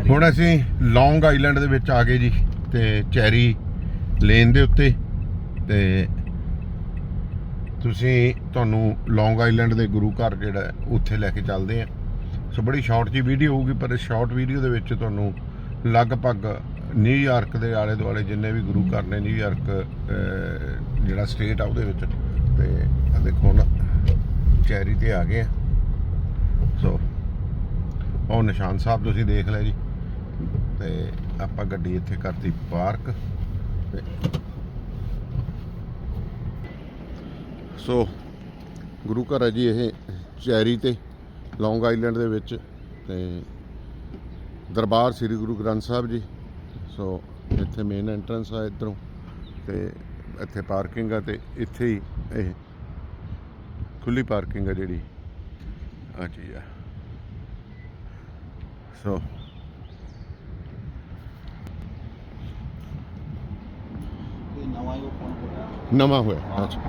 ਜਾ ਰਹੀ ਹੁਣ ਅਸੀਂ ਲੌਂਗ ਆਈਲੈਂਡ ਦੇ ਵਿੱਚ ਆ ਗਏ ਜੀ ਤੇ ਚੈਰੀ ਲੇਨ ਦੇ ਉੱਤੇ ਤੇ ਤੁਸੀਂ ਤੁਹਾਨੂੰ ਲੌਂਗ ਆਈਲੈਂਡ ਦੇ ਗੁਰੂ ਘਰ ਜਿਹੜਾ ਉੱਥੇ ਲੈ ਕੇ ਚੱਲਦੇ ਆ ਸੋ ਬੜੀ ਸ਼ਾਰਟ ਜੀ ਵੀਡੀਓ ਹੋਊਗੀ ਪਰ ਇਸ ਸ਼ਾਰਟ ਵੀਡੀਓ ਦੇ ਵਿੱਚ ਤੁਹਾਨੂੰ ਲਗਭਗ ਨਿਊਯਾਰਕ ਦੇ ਆਲੇ ਦੁਆਲੇ ਜਿੰਨੇ ਵੀ ਗੁਰੂ ਘਰ ਨੇ ਨਿਊਯਾਰਕ ਜਿਹੜਾ ਸਟੇਟ ਆ ਉਹਦੇ ਵਿੱਚ। ਤੇ ਆ ਦੇਖੋ ਨਾ ਚੈਰੀ ਤੇ ਆ ਗਏ ਆ ਸੋ ਉਹ ਨਿਸ਼ਾਨ ਸਾਹਿਬ ਤੁਸੀਂ ਦੇਖ ਲਿਆ ਜੀ। ਤੇ ਆਪਾਂ ਗੱਡੀ ਇੱਥੇ ਕਰਤੀ ਪਾਰਕ ਤੇ ਸੋ ਗੁਰੂ ਘਰ ਹੈ ਜੀ ਇਹ ਚੈਰੀ ਤੇ ਲੌਂਗ ਆਈਲੈਂਡ ਦੇ ਵਿੱਚ ਤੇ ਦਰਬਾਰ ਸ੍ਰੀ ਗੁਰੂ ਗ੍ਰੰਥ ਸਾਹਿਬ ਜੀ। ਸੋ ਇੱਥੇ ਮੇਨ ਐਂਟਰੈਂਸ ਆ ਇੱਧਰੋਂ ਤੇ ਇੱਥੇ ਪਾਰਕਿੰਗ ਆ ਤੇ ਇੱਥੇ ਹੀ ਇਹ ਖੁੱਲੀ ਪਾਰਕਿੰਗ ਆ ਜਿਹੜੀ। ਆ ਚੀਜ਼ ਆ। ਸੋ ਨਵਾਂ ਹੀ ਓਪਨ ਕਰਿਆ ਨਵਾਂ ਹੋਇਆ ਅੱਛਾ।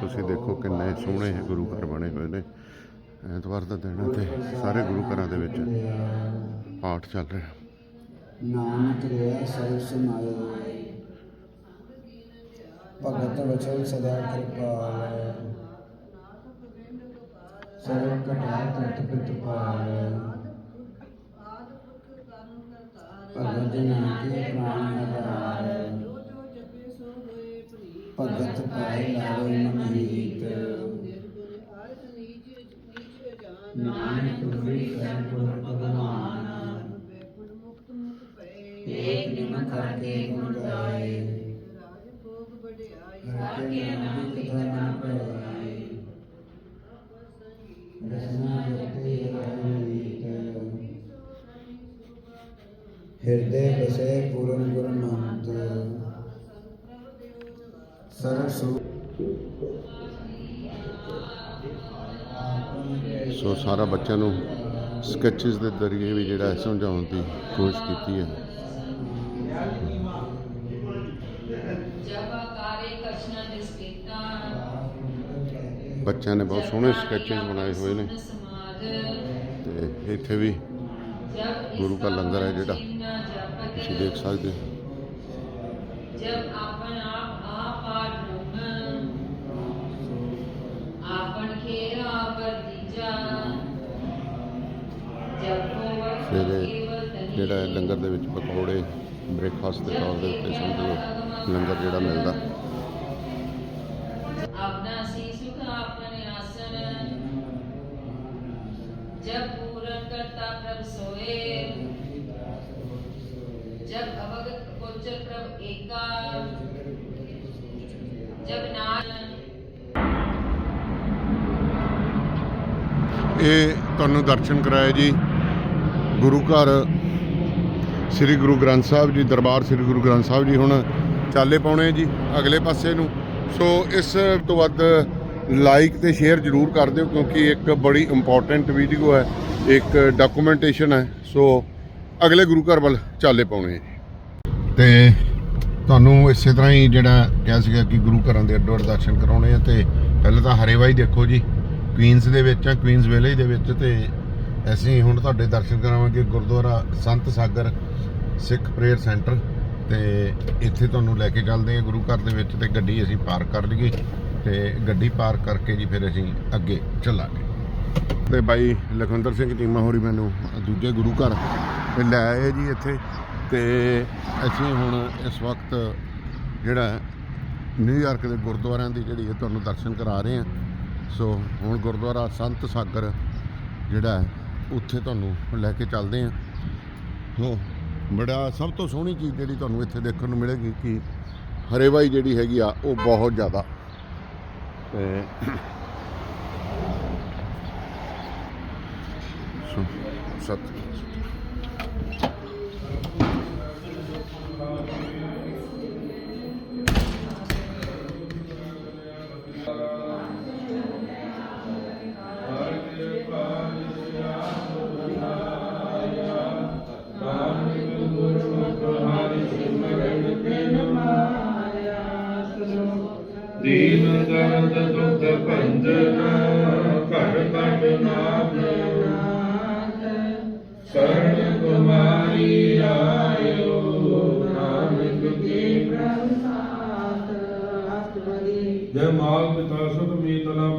ਤੁਸੀਂ ਦੇਖੋ ਕਿੰਨੇ ਸੋਹਣੇ ਗੁਰੂ ਘਰ ਬਣੇ ਹੋਏ ਨੇ। ਐਤਵਾਰ ਦਾ ਦਿਨ ਹੈ ਤੇ ਸਾਰੇ ਗੁਰੂ ਘਰਾਂ ਦੇ ਵਿੱਚ। ਪਾਠ ਚੱਲ ਰਿਹਾ। ਨਾਨਕ ਰਿਆ ਸਰਬ ਸਮਾਏ। ਭਗਤ ਵਚਨ ਸਦਾ ਕਿਰਪਾਲ ਸਰਬ ਕਟਾ ਤਤ ਪਿਤ ਪਾਲ ਭਗਤ ਨਾਨਕੇ ਪ੍ਰਾਣ ਆਧਾਰ ਭਗਤ ਪਾਏ ਲਾਵੇ ਮਨੀਤ। ਨਾਨਕ ਵੀ ਸਰਬ ਭਗਵਾਨ। ਏਕ ਨਿਮਨ ਕਰਕੇ ਗੁਣ ਗਾਏ। ਕਰਕੇ ਨਾਮ ਕਥਾ ਮਨ ਪਾਏ ਰਸਨਾ ਜਪਤੇ ਰਹਿਤ ਹਿਰਦੇ ਬਸੇ ਪੂਰਨ ਗੁਰ ਮੰਤ ਸਰਬ ਸੁ ਸੋ ਸਾਰਾ ਬੱਚਿਆਂ ਨੂੰ ਸਕੈਚਸ ਦੇ ਜ਼ਰੀਏ ਵੀ ਜਿਹੜਾ ਸਮਝਾਉਣ ਦੀ ਕੋਸ਼ਿਸ਼ ਕੀਤੀ ਹੈ। ਬੱਚਿਆਂ ਨੇ ਬਹੁਤ ਸੋਹਣੇ ਸਕੈਚਸ ਬਣਾਏ ਹੋਏ ਨੇ। ਤੇ ਇੱਥੇ ਵੀ ਗੁਰੂ ਕਾ ਲੰਗਰ ਹੈ ਜਿਹੜਾ। ਤੁਸੀਂ ਦੇਖ ਸਕਦੇ ਹੋ। ਜਬ ਆਪਨ ਆਪ ਆਪਨ ਖੇਰਾ ਜਬ ਜਿਹੜਾ ਲੰਗਰ ਦੇ ਵਿੱਚ ਪਕੌੜੇ ਬ੍ਰੇਕਫਾਸਟ ਦੇ ਤੌਰ ਦੇ ਉੱਤੇ ਸਮਝ ਲਓ ਲੰਗਰ ਜਿਹੜਾ ਮਿਲਦਾ। ਜਬ ਪੂਰਨ ਕਰਤਾ ਪ੍ਰਭ ਸੋਏ। ਜਬ ਅਵਗਤ ਕੋਚਰ ਪ੍ਰਭ ਏਕਾ। ਜਬ ਨਾਨ ਇਹ ਤੁਹਾਨੂੰ ਦਰਸ਼ਨ ਕਰਾਇਆ ਜੀ। ਗੁਰੂ ਘਰ ਸ੍ਰੀ ਗੁਰੂ ਗ੍ਰੰਥ ਸਾਹਿਬ ਜੀ, ਦਰਬਾਰ ਸ੍ਰੀ ਗੁਰੂ ਗ੍ਰੰਥ ਸਾਹਿਬ ਜੀ ਹੁਣ ਚਾਲੇ ਪਾਉਣੇ ਜੀ ਅਗਲੇ ਪਾਸੇ ਨੂੰ। ਸੋ ਇਸ ਤੋਂ ਵੱਧ ਲਾਈਕ ਤੇ ਸ਼ੇਅਰ ਜ਼ਰੂਰ ਕਰ ਦਿਓ ਕਿਉਂਕਿ ਇੱਕ ਬੜੀ ਇੰਪੋਰਟੈਂਟ ਵੀਡੀਓ ਹੈ, ਇੱਕ ਡਾਕੂਮੈਂਟੇਸ਼ਨ ਹੈ ਸੋ ਅਗਲੇ ਗੁਰੂ ਘਰ ਵੱਲ ਚਾਲੇ ਪਾਉਣੇ ਜੀ ਤੇ ਤੁਹਾਨੂੰ ਇਸੇ ਤਰ੍ਹਾਂ ਹੀ ਜਿਹੜਾ ਕਿਹਾ ਸੀਗਾ ਕਿ ਗੁਰੂ ਘਰਾਂ ਦੇ ਅੱਡੋ ਅੱਡ ਦਰਸ਼ਨ ਕਰਾਉਣੇ ਆ, ਤੇ ਪਹਿਲਾਂ ਤਾਂ ਹਰੇਵਾਈ ਦੇਖੋ ਜੀ ਕੁਈਨਸ ਦੇ ਵਿੱਚ ਆ ਕੁਈਨਸ ਵਿਲੇਜ ਦੇ ਵਿੱਚ, ਤੇ ਅਸੀਂ ਹੁਣ ਤੁਹਾਡੇ ਦਰਸ਼ਨ ਕਰਾਵਾਂਗੇ ਗੁਰਦੁਆਰਾ ਸੰਤ ਸਾਗਰ ਸਿੱਖ ਪ੍ਰੇਅਰ ਸੈਂਟਰ ਤੇ ਇੱਥੇ ਤੁਹਾਨੂੰ ਲੈ ਕੇ ਚੱਲਦੇ ਆ ਗੁਰੂ ਘਰ ਦੇ ਵਿੱਚ, ਤੇ ਗੱਡੀ ਅਸੀਂ ਪਾਰਕ ਕਰ ਲਈਏ। ਤੇ ਗੱਡੀ ਪਾਰਕ ਕਰਕੇ ਜੀ ਫਿਰ ਅਸੀਂ ਅੱਗੇ ਚੱਲਾਂਗੇ। ਤੇ ਬਾਈ ਲਖਵਿੰਦਰ ਸਿੰਘ ਟੀਮਾ ਹੋਰੀ ਮੈਨੂੰ ਦੂਜੇ ਗੁਰੂ ਘਰ ਲੈ ਆਏ ਜੀ ਇੱਥੇ। ਤੇ ਅਸੀਂ ਹੁਣ ਇਸ ਵਕਤ ਜਿਹੜਾ ਨਿਊਯਾਰਕ ਦੇ ਗੁਰਦੁਆਰਿਆਂ ਦੀ ਜਿਹੜੀ ਹੈ ਤੁਹਾਨੂੰ ਦਰਸ਼ਨ ਕਰਾ ਰਹੇ ਹਾਂ। ਸੋ ਹੁਣ ਗੁਰਦੁਆਰਾ ਸੰਤ ਸਾਗਰ ਜਿਹੜਾ ਉੱਥੇ ਤੁਹਾਨੂੰ ਲੈ ਕੇ ਚੱਲਦੇ ਹਾਂ। ਸੋ ਬੜਾ ਸਭ ਤੋਂ ਸੋਹਣੀ ਚੀਜ਼ ਜਿਹੜੀ ਤੁਹਾਨੂੰ ਇੱਥੇ ਦੇਖਣ ਨੂੰ ਮਿਲੇਗੀ ਕਿ ਹਰੇਵਾਈ ਜਿਹੜੀ ਹੈਗੀ ਆ, ਉਹ ਬਹੁਤ ਜ਼ਿਆਦਾ ਤੇ ਸੋ ਸਤ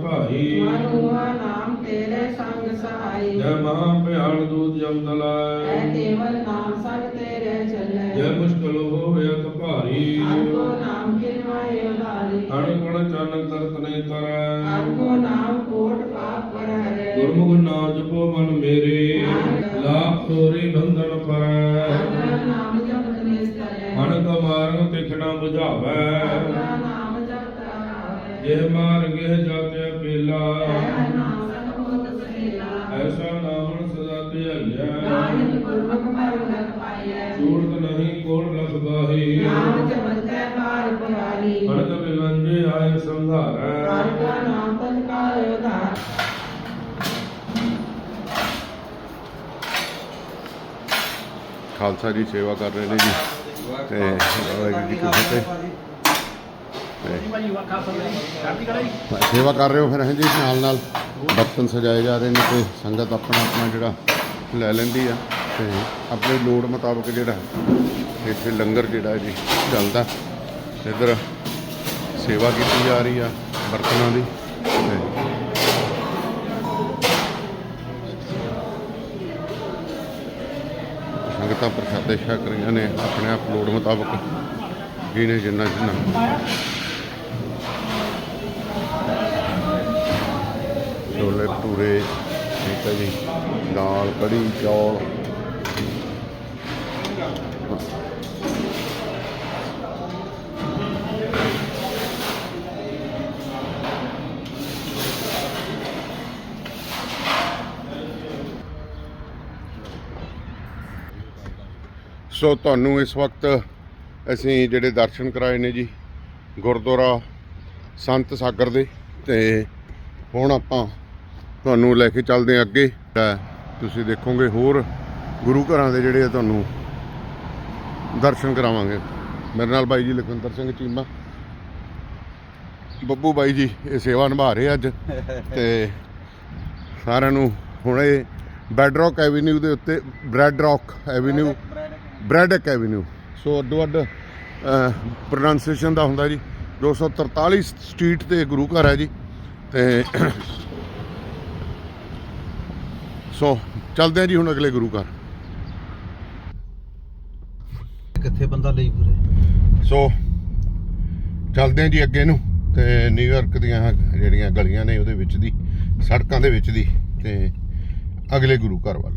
ਭਾਈ ਮਨੁਆ ਨਾਮ ਤੇਰੇ ਸੰਗ ਸਹਾਈ ਜੈ ਮਹਾ ਭਿਆਨ ਦੂਤ ਜਮ ਐ ਦਲਾਇ ਕੇਵਲ ਨਾਮ ਸੰਗ ਤੇਰੇ ਚੱਲੇ ਜੈ ਮੁਸ਼ਕਲ ਹੋਵੇ ਅਤ ਭਾਰੀ ਆਪਕੋ ਨਾਮ ਕਿਰਵਾਏ ਉਦਾਰੀ ਅਣ ਗੁਣ ਚਰਨ ਤਰਤ ਨੇ ਤਰੈ ਆਪਕੋ ਨਾਮ ਕੋਟ ਪਾਪ ਪਰ ਹਰੇ ਗੁਰਮੁਖ ਨਾਮ ਜਪੋ ਮਨ ਮੇਰੇ ਲਾਭ ਤੋਰੀ ਬੰਧਨ ਪਰੈ ਆਪਕਾ ਨਾਮ ਜਪਤ ਨਿਸਤਰੇ ਮਨ ਕੋ ਮਾਰਗ ਤਿਖਣਾ 부ਝਾਵੈ ਆਪਕਾ ਨਾਮ ਜਪਤ ਆਵੇ ਜਿਹ ਮਾਰਗ ਖਾਲਸਾ ਜੀ ਸੇਵਾ ਕਰ ਰਹੇ ਨੇ ਜੀ। ਤੇ ਵਾਹਿਗੁਰੂ ਜੀ ਕੀ ਫਤਿਹ। ਤੇ ਸੇਵਾ ਕਰ ਰਹੇ ਹੋ ਫਿਰ, ਹਾਂਜੀ, ਨਾਲ ਨਾਲ ਬਰਤਨ ਸਜਾਏ ਜਾ ਰਹੇ ਨੇ ਤੇ ਸੰਗਤ ਆਪਣਾ ਆਪਣਾ ਜਿਹੜਾ ਲੈ ਲੈਂਦੀ ਆ। ਤੇ ਆਪਣੀ ਲੋੜ ਮੁਤਾਬਕ ਜਿਹੜਾ ਇੱਥੇ ਲੰਗਰ ਜਿਹੜਾ ਜੀ ਚੱਲਦਾ। ਇੱਧਰ ਸੇਵਾ ਕੀਤੀ ਜਾ ਰਹੀ ਆ ਬਰਤਨਾਂ ਦੀ। ਤੇ ਸੰਗਤਾਂ ਪ੍ਰਸ਼ਾਦੇ ਛਕ ਰਹੀਆਂ ਨੇ, ਆਪਣੇ ਆਪ ਲੋੜ ਮੁਤਾਬਕ ਜਿਹਨੇ ਜਿੰਨਾ ਜਿੰਨਾ। ਛੋਲੇ ਭਟੂਰੇ, ਠੀਕ ਹੈ ਜੀ, ਦਾਲ, ਕੜੀ, ਚੌਲ। ਸੋ ਤੁਹਾਨੂੰ ਇਸ ਵਕਤ ਅਸੀਂ ਜਿਹੜੇ ਦਰਸ਼ਨ ਕਰਾਏ ਨੇ ਜੀ, ਗੁਰਦੁਆਰਾ ਸੰਤ ਸਾਗਰ ਦੇ ਤੇ ਹੁਣ ਆਪਾਂ ਤੁਹਾਨੂੰ ਲੈ ਕੇ ਚੱਲਦੇ ਹਾਂ ਅੱਗੇ। ਤੁਸੀਂ ਦੇਖੋਗੇ ਹੋਰ ਗੁਰੂ ਘਰਾਂ ਦੇ ਜਿਹੜੇ ਆ ਤੁਹਾਨੂੰ ਦਰਸ਼ਨ ਕਰਾਵਾਂਗੇ। ਮੇਰੇ ਨਾਲ ਬਾਈ ਜੀ ਲਖਵਿੰਦਰ ਸਿੰਘ ਚੀਮਾ। ਬੱਬੂ ਬਾਈ ਜੀ, ਇਹ ਸੇਵਾ ਨਿਭਾ ਰਹੇ ਅੱਜ। ਤੇ ਸਾਰਿਆਂ ਨੂੰ ਹੁਣ ਇਹ ਬੈਡ ਰੌਕ ਐਵੀਨਿਊ ਦੇ ਉੱਤੇ Brad rock avenue Braddock avenue so ਅੱਡੋ ਅੱਡ ਪ੍ਰੋਨਾਂਸੀਏਸ਼ਨ ਦਾ ਹੁੰਦਾ ਜੀ। 243 ਸਟਰੀਟ ਤੇ ਗੁਰੂ ਘਰ ਹੈ ਜੀ। ਤੇ ਸੋ ਚੱਲਦੇ ਹਾਂ ਜੀ ਹੁਣ ਅਗਲੇ ਗੁਰੂ ਘਰ। ਕਿੱਥੇ ਬੰਦਾ ਲਈ ਫਿਰੇ? ਸੋ ਚੱਲਦੇ ਹਾਂ ਜੀ ਅੱਗੇ ਨੂੰ। ਤੇ ਨਿਊਯਾਰਕ ਦੀਆਂ ਜਿਹੜੀਆਂ ਗਲੀਆਂ ਨੇ ਉਹਦੇ ਵਿੱਚ ਦੀ ਸੜਕਾਂ ਦੇ ਵਿੱਚ ਦੀ। ਤੇ ਅਗਲੇ ਗੁਰੂ ਘਰ ਵੱਲ।